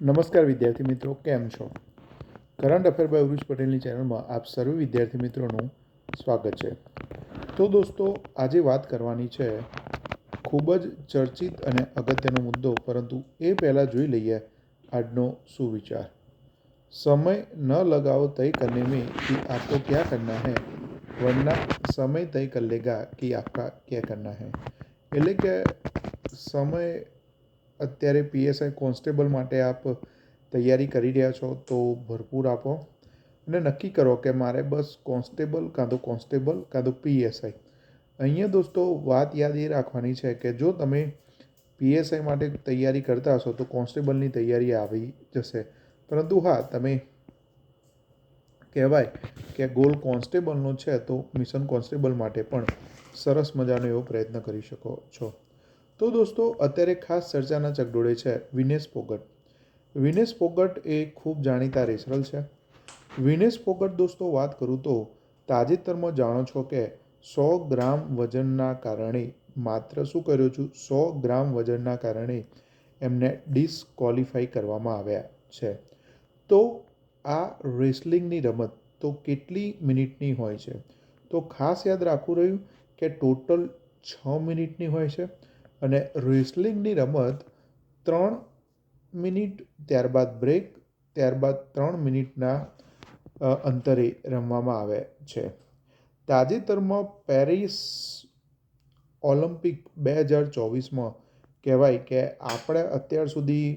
નમસ્કાર વિદ્યાર્થી મિત્રો, કેમ છો? કરંટ અફેર બાય ઉરુષ પટેલની ચેનલમાં આપ સર્વે વિદ્યાર્થી મિત્રોનું સ્વાગત છે. તો દોસ્તો, આજે વાત કરવાની છે ખૂબ જ ચર્ચિત અને અગત્યનો મુદ્દો, પરંતુ એ પહેલાં જોઈ લઈએ આજનો સુવિચાર. સમય ન લગાવો તય કરને મેં કે આપકો ક્યા કરના હૈ? વરના સમય તય કર લેગા કે આપકા ક્યા કરના હૈ? એટલે કે સમય અત્યારે પીએસઆઈ કોન્સ્ટેબલ માટે આપ તૈયારી કરી રહ્યા છો, તો ભરપૂર આપો. અને નક્કી કરો કે મારે બસ કોન્સ્ટેબલ કાં તો કોન્સ્ટેબલ કાં તો પીએસઆઈ. અહીંયા દોસ્તો વાત યાદ એ રાખવાની છે કે જો તમે પીએસઆઈ માટે તૈયારી કરતા હશો, તો કોન્સ્ટેબલની તૈયારી આવી જશે. પરંતુ હા, તમે કહેવાય કે ગોલ કોન્સ્ટેબલનો છે, તો મિશન કોન્સ્ટેબલ માટે પણ સરસ મજાનો એવો પ્રયત્ન કરી શકો છો. તો દોસ્તો, અત્યારે ખાસ ચર્ચાના ચકડોળે છે વિનેશ પોગટ. વિનેશ પોગટ એ ખૂબ જાણીતા રેસરલ છે. વિનેશ પોગટ દોસ્તો, વાત કરું તો તાજેતરમાં જાણો છો કે સો ગ્રામ વજનના કારણે માત્ર શું કર્યું છું? સો ગ્રામ વજનના કારણે એમને ડિસક્વોલિફાઈ કરવામાં આવ્યા છે. તો આ રેસલિંગની રમત તો કેટલી મિનિટની હોય છે? તો ખાસ યાદ રાખવું રહ્યું કે ટોટલ છ મિનિટની હોય છે. અને રેસલિંગની રમત ત્રણ મિનિટ ત્યારબાદ બ્રેક, ત્યારબાદ ત્રણ મિનિટના અંતરે રમવામાં આવે છે. તાજેતરમાં પેરિસ ઓલિમ્પિક બે હજાર ચોવીસમાં કહેવાય કે આપણે અત્યાર સુધી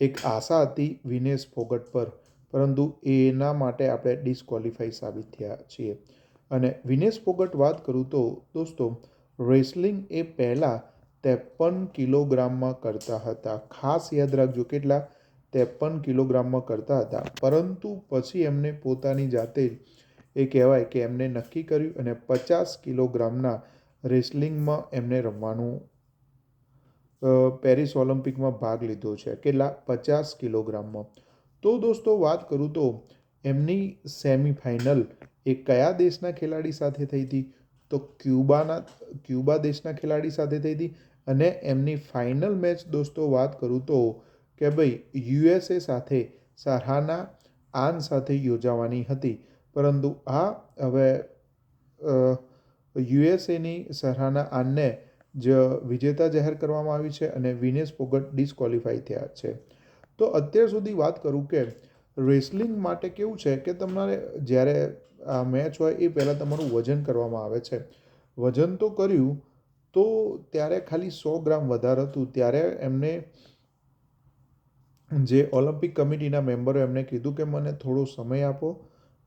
એક આશા હતી વિનેશ ફોગટ પર, પરંતુ એના માટે આપણે ડિસ્કવોલિફાઈ સાબિત થયા છીએ. અને વિનેશ ફોગટ વાત કરું તો, દોસ્તો રેસલિંગ એ પહેલાં ત્રેપન કિલોગ્રામમાં કરતા હતા. ખાસ યાદ રાખજો કેટલા? ત્રેપન કિલોગ્રામમાં કરતા હતા. પરંતુ પછી એમને પોતાની જાતે એ કહેવાય કે એમને નક્કી કર્યું અને પચાસ કિલોગ્રામના રેસલિંગમાં એમને રમવાનું પેરિસ ઓલિમ્પિકમાં ભાગ લીધો છે. કેટલા? પચાસ કિલોગ્રામમાં. તો દોસ્તો વાત કરું તો એમની સેમિફાઇનલ એ કયા દેશના ખેલાડી સાથે થઈ હતી? તો ક્યુબાના, ક્યુબા દેશના ખેલાડી સાથે થઈ હતી અને એમની ફાઇનલ મેચ દોસ્તો વાત કરું તો કે ભાઈ યુએસએ સાથે સરહાના આન સાથે યોજાવાની હતી. પરંતુ આ હવે યુએસએની સરહાના આનને જ વિજેતા જાહેર કરવામાં આવી છે અને વિનેશ પોગટ ડિસ્ક્વોલિફાઈ થયા છે. તો અત્યાર સુધી વાત કરું કે રેસલિંગ માટે કેવું છે કે તમારે જ્યારે આ મેચ હોય એ પહેલાં તમારું વજન કરવામાં આવે છે. વજન તો કર્યું તો ત્યારે ખાલી સો ગ્રામ વધારે હતું. ત્યારે એમને જે ઓલિમ્પિક કમિટીના મેમ્બરો એમને કીધું કે મને થોડો સમય આપો.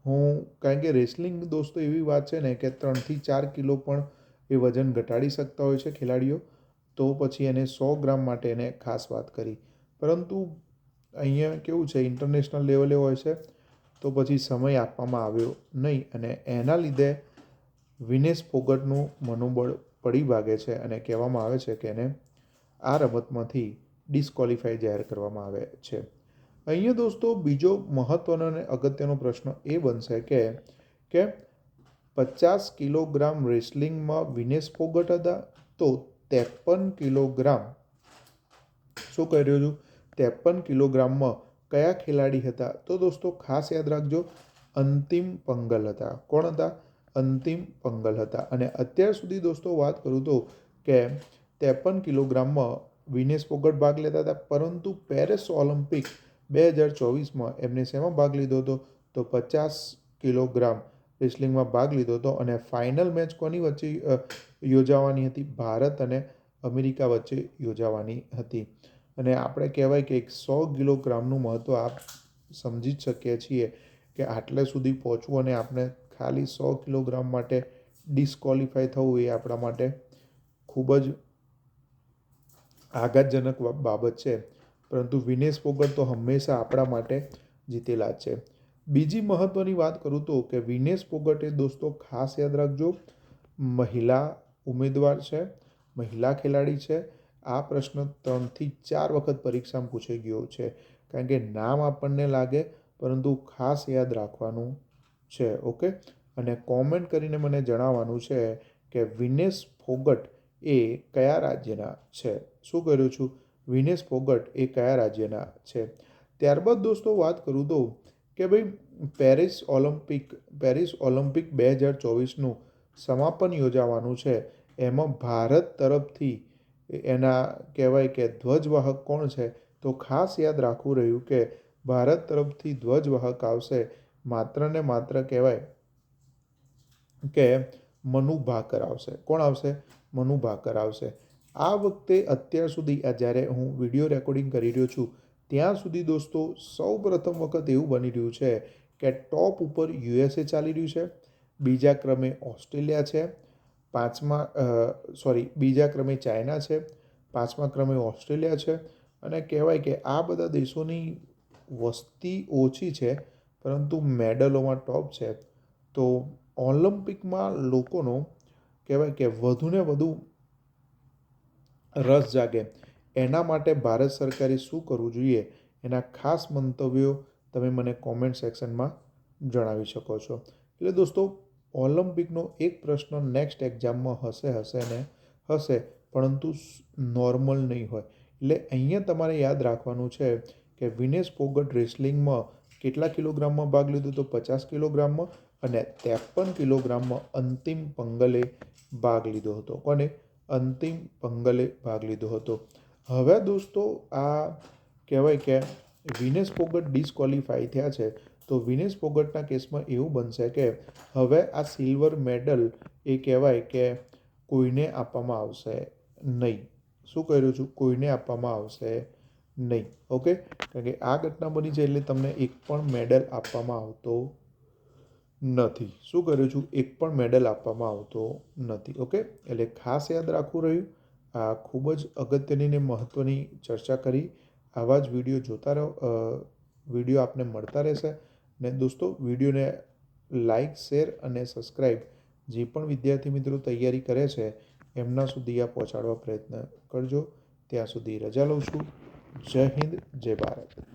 હું કારણ કે રેસલિંગ દોસ્તો એવી વાત છે ને કે ત્રણથી ચાર કિલો પણ એ વજન ઘટાડી શકતા હોય છે ખેલાડીઓ. તો પછી એને સો ગ્રામ માટે એને ખાસ વાત કરી. પરંતુ અહીંયા કેવું છે ઇન્ટરનેશનલ લેવલે હોય છે, તો પછી સમય આપવામાં આવ્યો નહીં અને એના લીધે વિનેશ ફોગટનું મનોબળ પડી ભાગે છે અને કહેવામાં આવે છે કે એને આ રમતમાંથી ડિસ્ક્વોલિફાઈ જાહેર કરવામાં આવે છે. અહીંયા દોસ્તો બીજો મહત્ત્વનો અને અગત્યનો પ્રશ્ન એ બનશે કે કે પચાસ કિલોગ્રામ રેસલિંગમાં વિનેશ ફોગટ હતા તો ત્રેપન કિલોગ્રામ. શું કહી રહ્યો છું? ત્રેપન કિલોગ્રામમાં કયા ખેલાડી હતા? તો દોસ્તો, ખાસ યાદ રાખજો, અંતિમ પંગલ હતા. કોણ હતા? અંતિમ પંગલ હતા. અને અત્યાર સુધી દોસ્તો વાત કરું તો કે ત્રેપન કિલોગ્રામમાં વિનેશ પોગટ ભાગ લેતા હતા, પરંતુ પેરિસ ઓલિમ્પિક બે હજાર ચોવીસમાં એમને શેમાં ભાગ લીધો હતો? તો પચાસ કિલોગ્રામ રેસલિંગમાં ભાગ લીધો હતો અને ફાઇનલ મેચ કોની વચ્ચે યોજાવાની હતી? ભારત અને અમેરિકા વચ્ચે યોજાવાની હતી. અને આપણે કહેવાય કે એક સો કિલોગ્રામનું મહત્ત્વ આપ સમજી જ શકીએ છીએ કે આટલે સુધી પહોંચવું અને આપણે ખાલી સો કિલોગ્રામ માટે ડિસ્કોલિફાય થવું એ આપણા માટે ખૂબ જ આઘાતજનક બાબત છે. પરંતુ વિનેશ ફોગટ તો હંમેશા આપણા માટે જીતેલા છે. બીજી મહત્ત્વની વાત કરું તો કે વિનેશ ફોગટે દોસ્તો ખાસ યાદ રાખજો. મહિલા ઉમેદવાર છે, મહિલા ખેલાડી છે આ પ્રશ્ન ત્રણથી ચાર વખત પરીક્ષામાં પૂછાઈ ગયો છે, કારણ કે નામ આપણને લાગે, પરંતુ ખાસ યાદ રાખવાનું છે, ઓકે? અને કોમેન્ટ કરીને મને જણાવવાનું છે કે વિનેશ ફોગટ એ કયા રાજ્યના છે? શું કર્યું છું? વિનેશ ફોગટ એ કયા રાજ્યના છે? ત્યારબાદ દોસ્તો વાત કરું તો કે ભાઈ, પેરિસ ઓલિમ્પિક પેરિસ ઓલિમ્પિક બે હજાર ચોવીસનું સમાપન યોજાવાનું છે. એમાં ભારત તરફથી એના કહેવાય કે ધ્વજવાહક કોણ છે? તો ખાસ યાદ રાખવું રહ્યું કે ભારત તરફથી ધ્વજવાહક આવશે માત્ર ને માત્ર કહેવાય કે મનુ ભાકર આવશે. કોણ આવશે? મનુ ભાકર આવશે. આ વખતે અત્યાર સુધી આ જ્યારે હું વીડિયો રેકોર્ડિંગ કરી રહ્યો છું, ત્યાં સુધી દોસ્તો સૌ પ્રથમ વખત એવું બની રહ્યું છે કે ટોપ ઉપર યુએસએ ચાલી રહ્યું છે, બીજા ક્રમે ઓસ્ટ્રેલિયા છે પાંચમા સોરી બીજા ક્રમે ચાઇના છે, પાંચમા ક્રમે ઓસ્ટ્રેલિયા છે અને કહેવાય કે આ બધા દેશોની વસ્તી ઓછી છે, પરંતુ મેડલોમાં ટોપ છે. તો ઓલિમ્પિકમાં લોકોનો કહેવાય કે વધુને વધુ રસ જાગે. એના માટે ભારત સરકારે શું કરવું જોઈએ? એના ખાસ મંતવ્યો તમે મને કોમેન્ટ સેક્શનમાં જણાવી શકો છો. એટલે દોસ્તો ઓલિમ્પિકનો એક પ્રશ્ન નેક્સ્ટ એક્ઝામમાં હશે હશે ને હશે, પરંતુ નોર્મલ નહીં હોય. એટલે અહીંયા તમારે યાદ રાખવાનું છે કે વિનેશ ફોગટ રેસલિંગમાં કેટલા કિલોગ્રામમાં ભાગ લીધો તો પચાસ કિલોગ્રામમાં અને ત્રેપન કિલોગ્રામમાં અંતિમ પંગલે ભાગ લીધો હતો. કોને? અંતિમ પંગલે ભાગ લીધો હતો. હવે દોસ્તો આ કહેવાય કે વિનેશ ફોગટ ડિસ્કોલિફાઈ થયા છે. તો વિનેશ ફોગટના કેસમાં એવું બનશે કે હવે આ સિલ્વર મેડલ એ કહેવાય કે કોઈને આપવામાં આવશે નહીં. શું કહી રહ્યો છું? કોઈને આપવામાં આવશે નહીં. ઓકે? કારણ કે આ ઘટના બની છે એટલે તમને એક પણ મેડલ આપવામાં આવતો નથી. શું કર્યું છું? એક પણ મેડલ આપવામાં આવતો નથી. ઓકે? એટલે ખાસ યાદ રાખવું રહ્યું. આ ખૂબ જ અગત્યની ને મહત્ત્વની ચર્ચા કરી. આવા જ વીડિયો જોતા રહો. વીડિયો આપને મળતા રહેશે. ને દોસ્તો, વિડીયોને લાઈક, શેર અને સબસ્ક્રાઈબ જે પણ વિદ્યાર્થી મિત્રો તૈયારી કરે છે, એમના સુધી આ પહોંચાડવા પ્રયત્ન કરજો. ત્યાં સુધી રજા લઉં છું. જય હિન્દ, જય ભારત.